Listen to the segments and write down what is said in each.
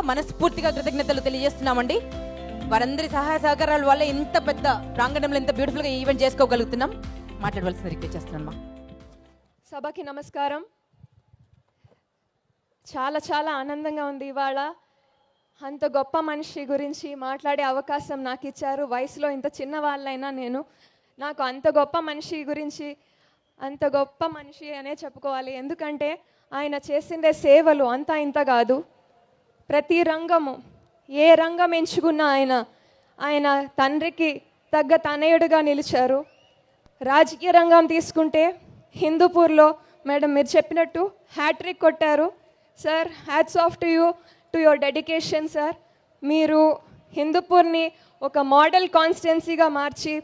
మనస్ఫూర్తిగా కృతజ్ఞతలు తెలియజేస్తున్నామండి. వారందరి సహాయ సహకారాల వల్ల ఇంత పెద్ద ప్రాంగణంలో ఇంత బ్యూటిఫుల్గా ఈవెంట్ చేసుకోగలుగుతున్నాం. మాట్లాడవలసిన రిక్వెస్ట్ చేస్తున్నాను సభకి నమస్కారం. చాలా చాలా ఆనందంగా ఉంది ఇవాళ. అంత గొప్ప మనిషి గురించి మాట్లాడే అవకాశం నాకు ఇచ్చారు. వయసులో ఇంత చిన్న వాళ్ళైనా నేను. నాకు అంత గొప్ప మనిషి గురించి అంత గొప్ప మనిషి అనే చెప్పుకోవాలి. ఎందుకంటే ఆయన చేసిందే సేవలు అంతా ఇంత కాదు. ప్రతి రంగము ఏ రంగం ఎంచుకున్నా ఆయన ఆయన తండ్రికి తగ్గ తనయుడుగా నిలిచారు. రాజకీయ రంగం తీసుకుంటే హిందూపూర్లో మేడం మీరు చెప్పినట్టు హ్యాట్రిక్ కొట్టారు. Sir hats off to you to your dedication sir. మీరు హిందూపూర్ని ఒక మోడల్ కాన్స్టిట్యున్సీగా మార్చి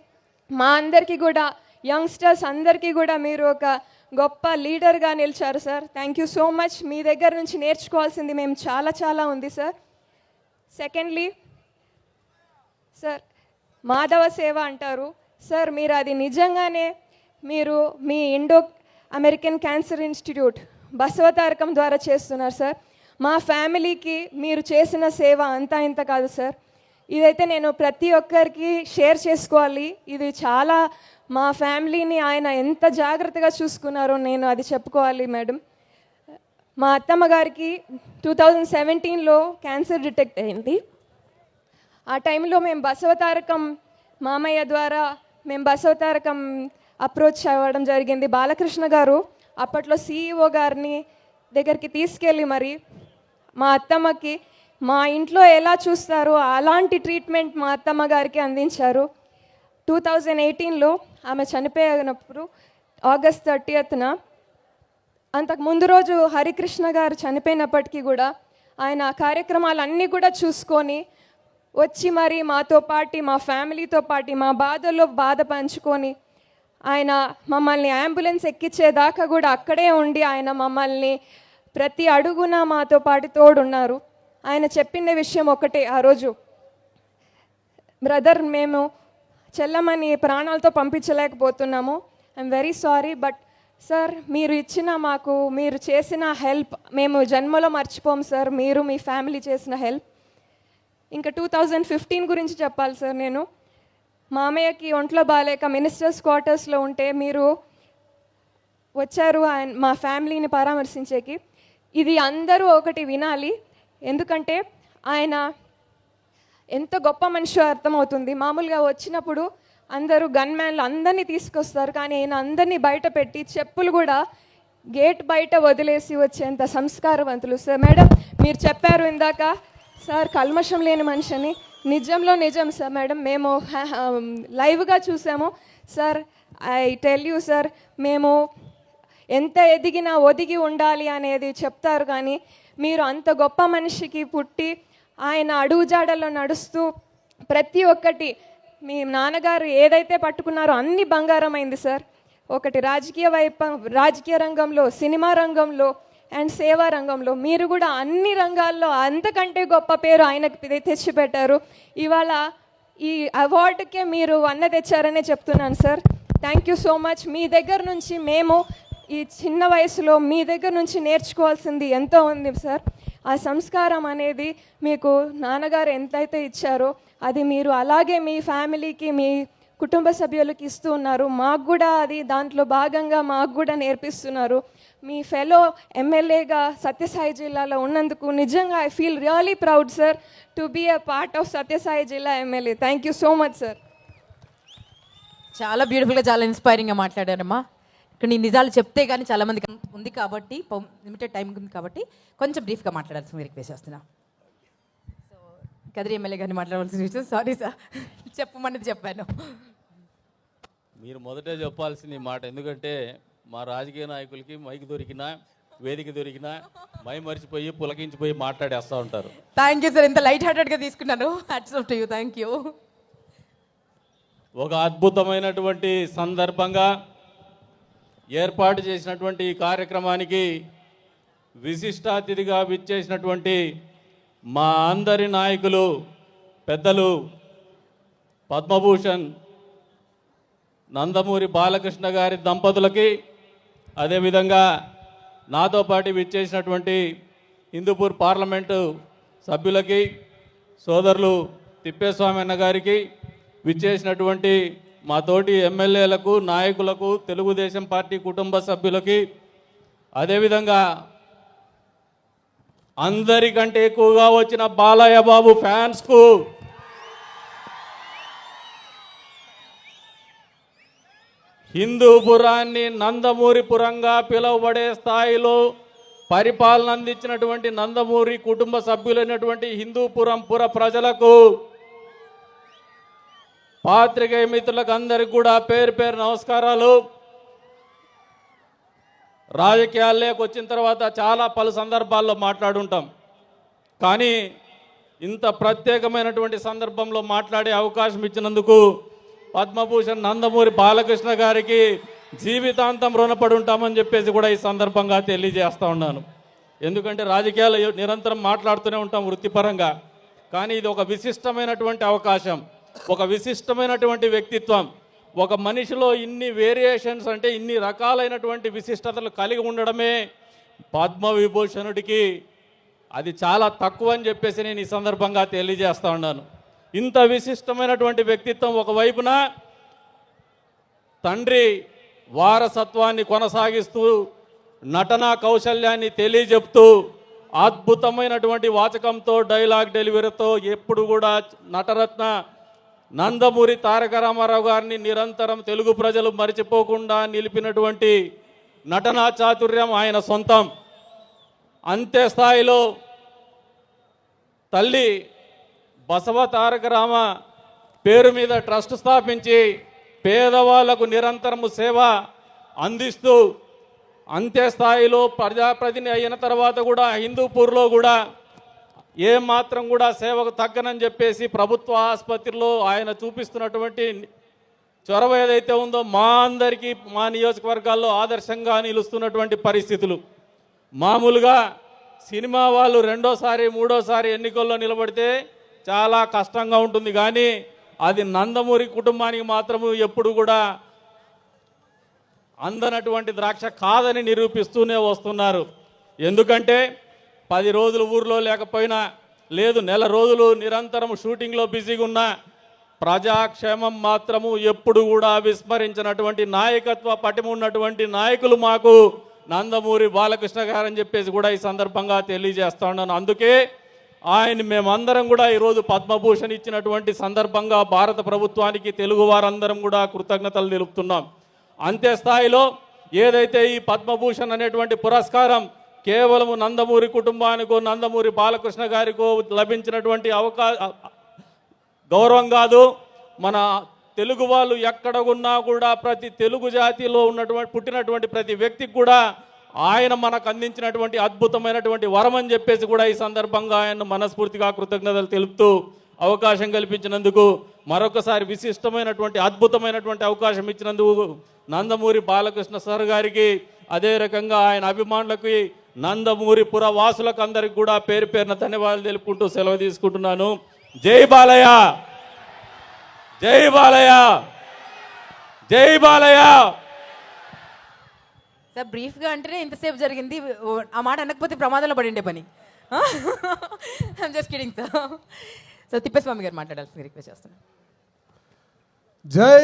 మా అందరికీ కూడా యంగ్స్టర్స్ అందరికీ కూడా మీరు ఒక గొప్ప లీడర్గా నిలిచారు sir. Thank you so much మీ దగ్గర నుంచి నేర్చుకోవాల్సింది మేము చాలా చాలా ఉంది సార్. సెకండ్లీ సార్ మాధవ సేవ అంటారు. సార్ మీరు అది నిజంగానే మీరు మీ Indo American cancer institute Basavatarakam ద్వారా చేస్తున్నారు సార్. మా ఫ్యామిలీకి మీరు చేసిన సేవ అంతా ఇంత కాదు సార్. ఇదైతే నేను ప్రతి ఒక్కరికి షేర్ చేసుకోవాలి. ఇది చాలా మా ఫ్యామిలీని ఆయన ఎంత జాగ్రత్తగా చూసుకున్నారో నేను అది చెప్పుకోవాలి మేడం. మా అత్తమ్మ గారికి టూ థౌజండ్ సెవెంటీన్లో క్యాన్సర్ డిటెక్ట్ అయింది. ఆ టైంలో మేము బసవతారకం మామయ్య ద్వారా మేము బసవతారకం అప్రోచ్ అవ్వడం జరిగింది. బాలకృష్ణ గారు అప్పట్లో సీఈఓ గారిని దగ్గరికి తీసుకెళ్ళి మరి మా అత్తమ్మకి మా ఇంట్లో ఎలా చూస్తారో అలాంటి ట్రీట్మెంట్ మా అత్తమ్మ గారికి అందించారు. టూ థౌజండ్ ఎయిటీన్లో ఆమె చనిపోయినప్పుడు ఆగస్ట్ థర్టీయత్న అంతకు ముందు రోజు హరికృష్ణ గారు చనిపోయినప్పటికీ కూడా ఆయన ఆ కార్యక్రమాలన్నీ కూడా చూసుకొని వచ్చి మరి మాతో పాటి మా ఫ్యామిలీతో పాటి మా బాధల్లో బాధ పంచుకొని ఆయన మమ్మల్ని అంబులెన్స్ ఎక్కించేదాకా కూడా అక్కడే ఉండి ఆయన మమ్మల్ని ప్రతి అడుగున మాతో పాటు తోడున్నారు. ఆయన చెప్పిన విషయం ఒకటే. ఆ రోజు బ్రదర్ మేము చెల్లమ్మని ప్రాణాలతో పంపించలేకపోతున్నాము. I'm very sorry but sir మీరు ఇచ్చిన మాకు మీరు చేసిన హెల్ప్ మేము జన్మలో మర్చిపోం సార్ మీరు మీ ఫ్యామిలీ చేసిన హెల్ప్ ఇంకా టూ థౌజండ్ ఫిఫ్టీన్ గురించి చెప్పాలి సార్ నేను. మామయ్యకి ఒంట్లో బాగాలేక మినిస్టర్స్ క్వార్టర్స్లో ఉంటే మీరు వచ్చారు ఆయన మా ఫ్యామిలీని పరామర్శించేకి. ఇది అందరూ ఒకటి వినాలి. ఎందుకంటే ఆయన ఎంత గొప్ప మనిషి అర్థమవుతుంది. మామూలుగా వచ్చినప్పుడు అందరూ గన్ మ్యాన్లు అందరినీ తీసుకొస్తారు. కానీ ఆయన అందరినీ బయట పెట్టి చెప్పులు కూడా గేట్ బయట వదిలేసి వచ్చేంత సంస్కారవంతులు. సార్ మేడం మీరు చెప్పారు ఇందాక సార్ కల్మషం లేని మనిషిని. నిజంలో నిజం సార్ మేడం మేము లైవ్గా చూసాము. Sir I tell you sir మేము ఎంత ఎదిగినా ఒదిగి ఉండాలి అనేది చెప్తారు. కానీ మీరు అంత గొప్ప మనిషికి పుట్టి ఆయన అడుగుజాడల్లో నడుస్తూ ప్రతి ఒక్కటి మీ నాన్నగారు ఏదైతే పట్టుకున్నారో అన్ని బంగారమైంది సార్. ఒకటి రాజకీయ వైపు రాజకీయ రంగంలో సినిమా రంగంలో అండ్ సేవా రంగంలో మీరు కూడా అన్ని రంగాల్లో అంతకంటే గొప్ప పేరు ఆయనకు తెచ్చిపెట్టారు. ఇవాళ ఈ అవార్డుకే మీరు అన్న తెచ్చారనే చెప్తున్నాను sir. Thank you so much మీ దగ్గర నుంచి మేము ఈ చిన్న వయసులో మీ దగ్గర నుంచి నేర్చుకోవాల్సింది ఎంతో ఉంది సార్. ఆ సంస్కారం అనేది మీకు నాన్నగారు ఎంతైతే ఇచ్చారో అది మీరు అలాగే మీ ఫ్యామిలీకి మీ కుటుంబ సభ్యులకి ఇస్తూ ఉన్నారు. మాకు కూడా అది దాంట్లో భాగంగా మాకు కూడా నేర్పిస్తున్నారు. మీ ఫెలో ఎమ్మెల్యేగా సత్యసాయి జిల్లాలో ఉన్నందుకు నిజంగా I feel really proud sir to be a part of Sathya Sai జిల్లా MLA thank you so much sir చాలా బ్యూటిఫుల్గా చాలా ఇన్స్పైరింగ్గా మాట్లాడారమ్మా. ఇక్కడ నేను నిజాలు చెప్తే కానీ చాలా మందికి ఉంది కాబట్టి లిమిటెడ్ టైం ఉంది కాబట్టి కొంచెం బ్రీఫ్గా మాట్లాడాల్సింది రిక్వెస్ట్ చేస్తున్నా. సో కదిరి ఎమ్మెల్యే గారిని మాట్లాడవలసిన విషయం సారీ సార్ చెప్పమన్నది చెప్పాను. మీరు మొదటే చెప్పాల్సింది మాట ఎందుకంటే మా రాజకీయ నాయకులకి మైక్ దొరికినా వేదిక దొరికినా మై మరిచిపోయి పులకించిపోయి మాట్లాడేస్తూ ఉంటారు. థ్యాంక్ యూ సార్ ఇంత లైట్ హార్టెడ్గా తీసుకున్నాను. Hats off to you thank you ఒక అద్భుతమైనటువంటి సందర్భంగా ఏర్పాటు చేసినటువంటి ఈ కార్యక్రమానికి విశిష్టాతిథిగా విచ్చేసినటువంటి మా అందరి నాయకులు పెద్దలు పద్మభూషణ్ నందమూరి బాలకృష్ణ గారి దంపతులకి అదేవిధంగా నాతో పాటు విచ్చేసినటువంటి హిందూపూర్ పార్లమెంటు సభ్యులకి సోదరులు తిప్పేస్వామి అన్న గారికి విచ్చేసినటువంటి మా తోటి ఎమ్మెల్యేలకు నాయకులకు తెలుగుదేశం పార్టీ కుటుంబ సభ్యులకి అదేవిధంగా అందరికంటే ఎక్కువగా వచ్చిన బాలయ్య బాబు ఫ్యాన్స్కు హిందూపురాన్ని నందమూరిపురంగా పిలువబడే స్థాయిలో పరిపాలన అందించినటువంటి నందమూరి కుటుంబ సభ్యులైనటువంటి హిందూపురం పుర ప్రజలకు పాత్రికేయ మిత్రులకు అందరికి కూడా పేరు పేరు నమస్కారాలు. రాజకీయాల్లోకి వచ్చిన తర్వాత చాలా పలు సందర్భాల్లో మాట్లాడుంటాం. కానీ ఇంత ప్రత్యేకమైనటువంటి సందర్భంలో మాట్లాడే అవకాశం ఇచ్చినందుకు పద్మభూషణ్ నందమూరి బాలకృష్ణ గారికి జీవితాంతం రుణపడి ఉంటామని చెప్పేసి కూడా ఈ సందర్భంగా తెలియజేస్తూ ఉన్నాను. ఎందుకంటే రాజకీయాలు నిరంతరం మాట్లాడుతూనే ఉంటాం వృత్తిపరంగా. కానీ ఇది ఒక విశిష్టమైనటువంటి అవకాశం. ఒక విశిష్టమైనటువంటి వ్యక్తిత్వం. ఒక మనిషిలో ఇన్ని వేరియేషన్స్ అంటే ఇన్ని రకాలైనటువంటి విశిష్టతలు కలిగి ఉండడమే పద్మవిభూషణుడికి అది చాలా తక్కువ అని చెప్పేసి నేను ఈ సందర్భంగా తెలియజేస్తా ఉన్నాను. ఇంత విశిష్టమైనటువంటి వ్యక్తిత్వం ఒకవైపున తండ్రి వారసత్వాన్ని కొనసాగిస్తూ నటనా కౌశల్యాన్ని తెలియజెప్తూ అద్భుతమైనటువంటి వాచకంతో డైలాగ్ డెలివరీతో ఎప్పుడు కూడా నటరత్న నందమూరి తారక రామారావు గారిని నిరంతరం తెలుగు ప్రజలు మరిచిపోకుండా నిలిపినటువంటి నటనా చాతుర్యం ఆయన సొంతం. అంతే స్థాయిలో తల్లి బసవ తారక రామ పేరు మీద ట్రస్ట్ స్థాపించి పేదవాళ్ళకు నిరంతరము సేవ అందిస్తూ అంతే స్థాయిలో ప్రజాప్రతిని అయిన తర్వాత కూడా హిందూపూర్లో కూడా ఏ మాత్రం కూడా సేవకు తగ్గనని చెప్పేసి ప్రభుత్వ ఆసుపత్రిలో ఆయన చూపిస్తున్నటువంటి చొరవ ఏదైతే ఉందో మా అందరికీ మా నియోజకవర్గాల్లో ఆదర్శంగా నిలుస్తున్నటువంటి పరిస్థితులు. మామూలుగా సినిమా వాళ్ళు రెండోసారి మూడోసారి ఎన్నికల్లో నిలబడితే చాలా కష్టంగా ఉంటుంది. కానీ అది నందమూరి కుటుంబానికి మాత్రము ఎప్పుడు కూడా అందనటువంటి ద్రాక్ష కాదని నిరూపిస్తూనే వస్తున్నారు. ఎందుకంటే పది రోజులు ఊర్లో లేకపోయినా లేదు నెల రోజులు నిరంతరం షూటింగ్లో బిజీగా ఉన్నా ప్రజాక్షేమం మాత్రము ఎప్పుడు కూడా విస్మరించినటువంటి నాయకత్వ పటిమ ఉన్నటువంటి నాయకులు మాకు నందమూరి బాలకృష్ణ గారని చెప్పేసి కూడా ఈ సందర్భంగా తెలియజేస్తా ఉన్నాను అందుకే ఆయన మేమందరం కూడా ఈరోజు పద్మభూషణ్ ఇచ్చినటువంటి సందర్భంగా భారత ప్రభుత్వానికి తెలుగు వారందరం కూడా కృతజ్ఞతలు తెలుపుతున్నాం. అంతే స్థాయిలో ఏదైతే ఈ పద్మభూషణ్ అనేటువంటి పురస్కారం కేవలం నందమూరి కుటుంబానికో నందమూరి బాలకృష్ణ గారికో లభించినటువంటి అవకా గౌరవం కాదు. మన తెలుగు వాళ్ళు ఎక్కడ ఉన్నా కూడా ప్రతి తెలుగు జాతిలో ఉన్నటువంటి పుట్టినటువంటి ప్రతి వ్యక్తికి కూడా ఆయన మనకు అందించినటువంటి అద్భుతమైనటువంటి వరం అని చెప్పేసి కూడా ఈ సందర్భంగా ఆయన మనస్ఫూర్తిగా కృతజ్ఞతలు తెలుపుతూ అవకాశం కల్పించినందుకు మరొకసారి విశిష్టమైనటువంటి అద్భుతమైనటువంటి అవకాశం ఇచ్చినందుకు నందమూరి బాలకృష్ణ సార్ గారికి అదే రకంగా ఆయన అభిమానులకి నందమూరి పుర వాసులకు అందరికి కూడా పేరు పేరున ధన్యవాదాలు తెలుపుకుంటూ సెలవు తీసుకుంటున్నాను. జై బాలయ్య! జై బాలయ్య! జై బాలయ్య! సార్ బ్రీఫ్గా అంటేనే ఇంతసేపు జరిగింది. ఆ మాట అనకపోతే ప్రమాదంలో పడిండే పని. Just kidding sir so Tippaswamy గారు మాట్లాడాల్సింది రిక్వెస్ట్ చేస్తున్నాను జై